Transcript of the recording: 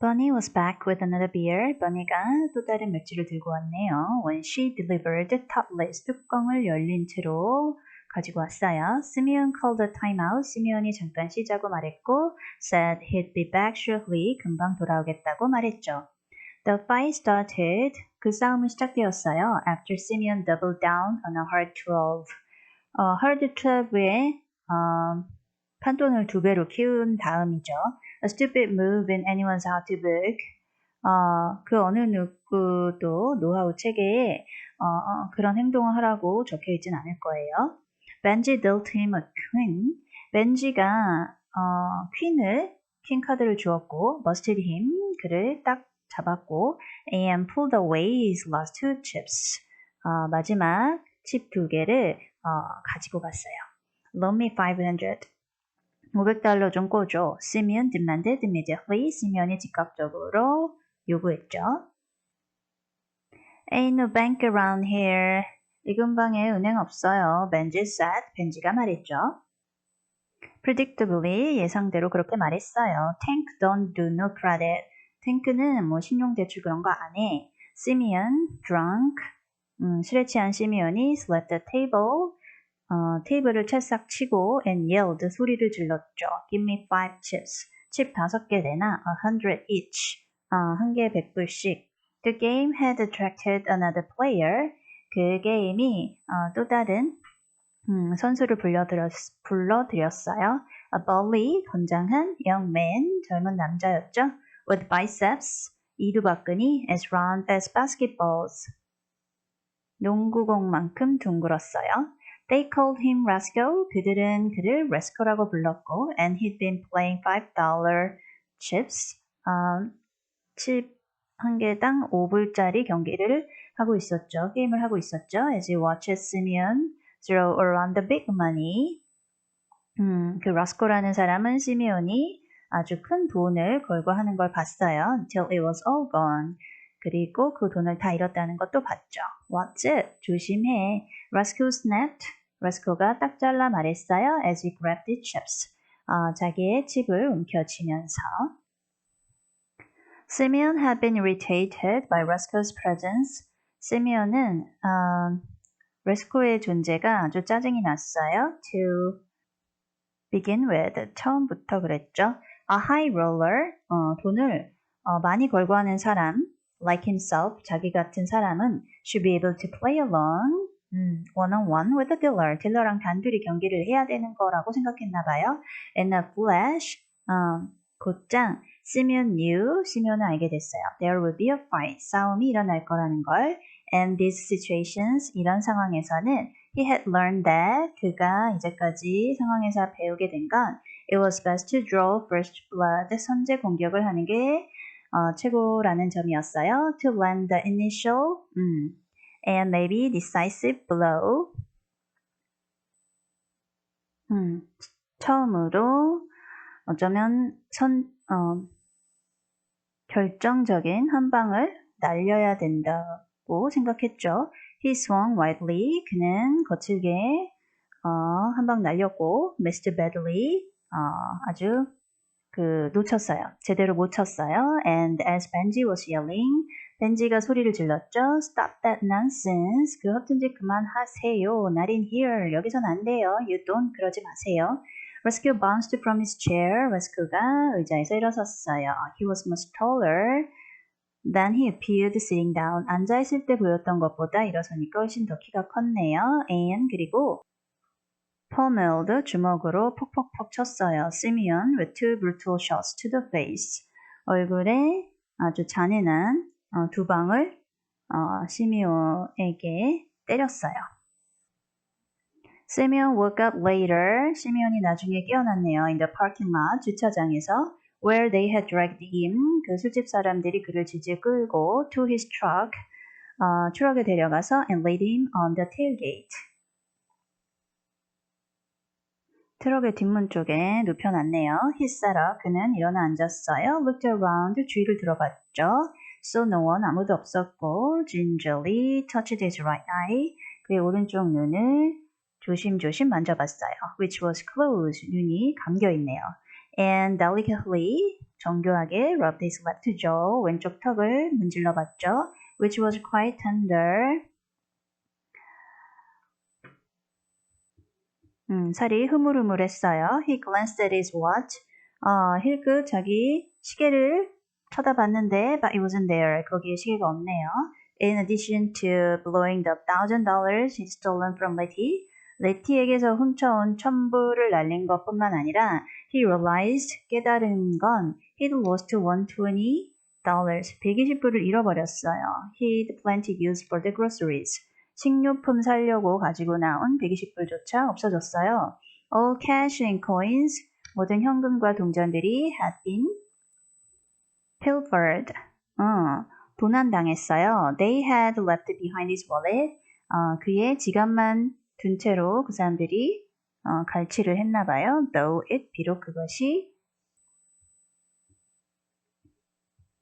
Bunny was back with another beer. Bunny가 또 다른 맥주를 들고 왔네요. When she delivered topless 뚜껑을 열린 채로 가지고 왔어요. Simeon called a timeout. 시미온이 잠깐 쉬자고 말했고 said he'd be back shortly. 금방 돌아오겠다고 말했죠. The fight started. 그 싸움은 시작되었어요. After Simeon doubled down on a hard 12. 어, hard 12에 어, 판돈을 두 배로 키운 다음이죠. A stupid move in anyone's how-to-book. 어, 그 어느 누구도 노하우 체계에 어, 어, 그런 행동을 하라고 적혀 있진 않을 거예요. Benji dealt him a queen. 벤지가 어, 퀸을 퀸 카드를 주었고 busted him 그를 딱 잡았고 and pulled away his last two chips. 어, 마지막 칩 두 개를 어, 가지고 갔어요. Loan me 500. 500달러 좀 꿔줘. Simeon demanded immediately. 시면이 즉각적으로 요구했죠. Ain't no bank around here. 이 근방에 은행 없어요. 벤지 said. 벤지가 말했죠. Predictably 예상대로 그렇게 말했어요. Tank don't do no credit. 탱크는 뭐 신용대출 그런 거 안 해. Simeon drunk. 음, 술에 취한 시미언이 slapped the table. 어, 테이블을 채싹 치고 and yelled 소리를 질렀죠. Give me five chips. 칩 다섯 개 내놔. A hundred each. 어, 한 개에 백 불씩. The game had attracted another player. 그 게임이 어, 또 다른 음, 선수를 불러들였, 불러들였어요. A bully, 건장한 young man, 젊은 남자였죠. With biceps, 이두박근이 as round as basketballs. 농구공만큼 둥글었어요. They called him Rascal. 그들은 그를 Rascal라고 불렀고, and he'd been playing five dollar chips. 음, 칩한 개당 5불짜리 경기를 하고 있었죠. 게임을 하고 있었죠. As he watched Simeon throw around the big money. 음, 그 라스코라는 사람은 시미온이 아주 큰 돈을 걸고 하는 걸 봤어요. Until it was all gone. 그리고 그 돈을 다 잃었다는 것도 봤죠. What's it? 조심해. Rascal snapped. 라스코가 딱 잘라 말했어요. As he grabbed the chips. 어, 자기의 칩을 움켜쥐면서. Simeon had been irritated by Rasco's presence. 시미온은 어, 레스코의 존재가 아주 짜증이 났어요. To begin with, 처음부터 그랬죠. A high roller, 어, 돈을 어, 많이 걸고 하는 사람, like himself, 자기 같은 사람은 should be able to play alone, 음, one on one with the dealer, 딜러랑 단둘이 경기를 해야 되는 거라고 생각했나 봐요. In a flash, 어, 곧장 시면 knew, 시면은 알게 됐어요. There will be a fight, 싸움이 일어날 거라는 걸. And these situations, 이런 상황에서는 he had learned that, 그가 이제까지 상황에서 배우게 된 건 it was best to draw first blood, 선제 공격을 하는 게 어, 최고라는 점이었어요. To land the initial, 음, and maybe decisive blow. 음, 처음으로 어쩌면 선, 어, 결정적인 한 방을 날려야 된다고 생각했죠. He swung widely. 그는 거칠게 어, 한 방 날렸고, missed badly. 어, 아주 그 놓쳤어요. 제대로 못 쳤어요. And as Benji was yelling, 벤지가 소리를 질렀죠. Stop that nonsense. 그 허튼 짓 그만하세요. Not in here. 여기선 안 돼요. You don't. 그러지 마세요. Rescue bounced from his chair. Rescue가 의자에서 일어섰어요. He was much taller than he appeared sitting down. 앉아있을 때 보였던 것보다 일어서니까 훨씬 더 키가 컸네요. And 그리고 pommeled 주먹으로 퍽퍽퍽 쳤어요. Simeon with two brutal shots to the face. 얼굴에 아주 잔인한 어, 두 방을 어, 시미온에게 때렸어요. 시미온 woke up later. 시미온이 나중에 깨어났네요. In the parking lot, 주차장에서 where they had dragged him. 그 술집 사람들이 그를 지지에 끌고 to his truck. 어, 트럭에 데려가서 and laid him on the tailgate. 트럭의 뒷문 쪽에 눕혀놨네요. He sat up. 그는 일어나 앉았어요. Looked around. 주위를 들어봤죠. So no one 아무도 없었고 gingerly touched his right eye. 그의 오른쪽 눈을 조심조심 만져봤어요. Which was closed. 눈이 감겨 있네요. And delicately 정교하게 rubbed his left jaw, 왼쪽 턱을 문질러 봤죠. which was quite tender. 음, 살이 흐물흐물했어요. He glanced at his watch. 어, 힐크 자기 시계를 쳐다봤는데, but it wasn't there. 거기에 시계가 없네요. In addition to blowing the thousand dollars he'd stolen from Letty, 레티에게서 훔쳐온 천불을 날린 것뿐만 아니라 he realized 깨달은 건 he'd lost 120 dollars 120불을 잃어버렸어요. He'd plenty used for the groceries. 식료품 사려고 가지고 나온 120불조차 없어졌어요. All cash and coins 모든 현금과 동전들이 had been pilfered. 어, 도난당했어요. They had left behind his wallet. 어, 그의 지갑만 둔 채로 그 사람들이 어, 갈취를 했나 봐요. Though it 비록 그것이